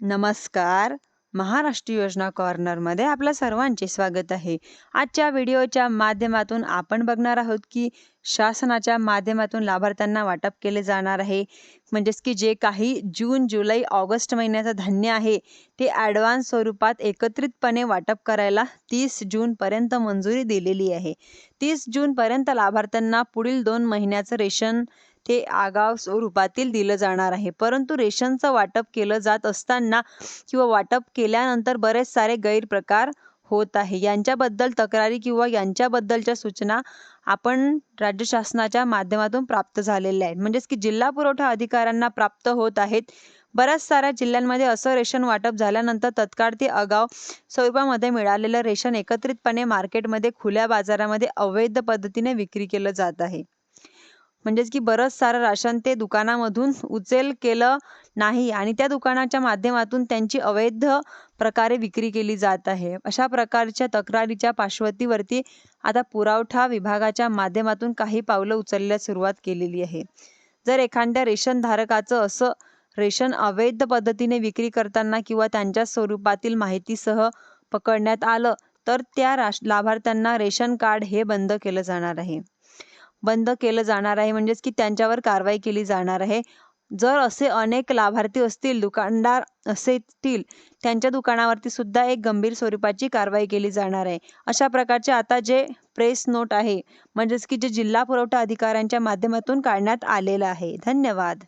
नमस्कार. महाराष्ट्र योजना कॉर्नरमध्ये आपल्या सर्वांचे स्वागत आहे. आजच्या व्हिडिओच्या माध्यमातून आपण बघणार आहोत की शासनाच्या माध्यमातून लाभार्थ्यांना वाटप केले जाणार आहे. म्हणजेच की जे काही जून जुलै ऑगस्ट महिन्याचं धान्य आहे ते ॲडव्हान्स स्वरूपात एकत्रितपणे वाटप करायला तीस जूनपर्यंत मंजुरी दिलेली आहे. तीस जूनपर्यंत लाभार्थ्यांना पुढील दोन महिन्याचं रेशन ते आगाव स्वरूपातील दिलं जाणार आहे. परंतु रेशनचं वाटप केलं जात असताना किंवा वाटप केल्यानंतर बरेच सारे गैरप्रकार होत आहे. यांच्याबद्दल तक्रारी किंवा यांच्याबद्दलच्या सूचना आपण राज्य शासनाच्या माध्यमातून प्राप्त झालेल्या आहेत. म्हणजेच की जिल्हा पुरवठा अधिकाऱ्यांना प्राप्त होत आहेत. बऱ्याच साऱ्या जिल्ह्यांमध्ये असं रेशन वाटप झाल्यानंतर तत्काळ ते आगाव स्वरूपामध्ये मिळालेलं रेशन एकत्रितपणे मार्केटमध्ये खुल्या बाजारामध्ये अवैध पद्धतीने विक्री केलं जात आहे. म्हणजेच की बरंच सारं राशन ते दुकानामधून उचल केलं नाही आणि त्या दुकानाच्या माध्यमातून त्यांची अवैध प्रकारे विक्री केली जात आहे. अशा प्रकारच्या तक्रारीच्या पार्श्वतीवरती आता पुरवठा विभागाच्या माध्यमातून काही पावलं उचलण्यास सुरुवात केलेली आहे. जर एखाद्या रेशन धारकाचं असं रेशन अवैध पद्धतीने विक्री करताना किंवा त्यांच्या स्वरूपातील माहितीसह पकडण्यात आलं तर त्या राश लाभार्थ्यांना रेशन कार्ड हे बंद केलं जाणार आहे. बंद केलं जाणार आहे. म्हणजेच की त्यांच्यावर कारवाई केली जाणार आहे. जर असे अनेक लाभार्थी असतील दुकानदार असतील त्यांच्या दुकानावरती सुद्धा एक गंभीर स्वरूपाची कारवाई केली जाणार आहे. अशा प्रकारचे आता जे प्रेस नोट आहे म्हणजेच की जे जिल्हा पुरवठा अधिकाऱ्यांच्या माध्यमातून काढण्यात आलेलं आहे. धन्यवाद.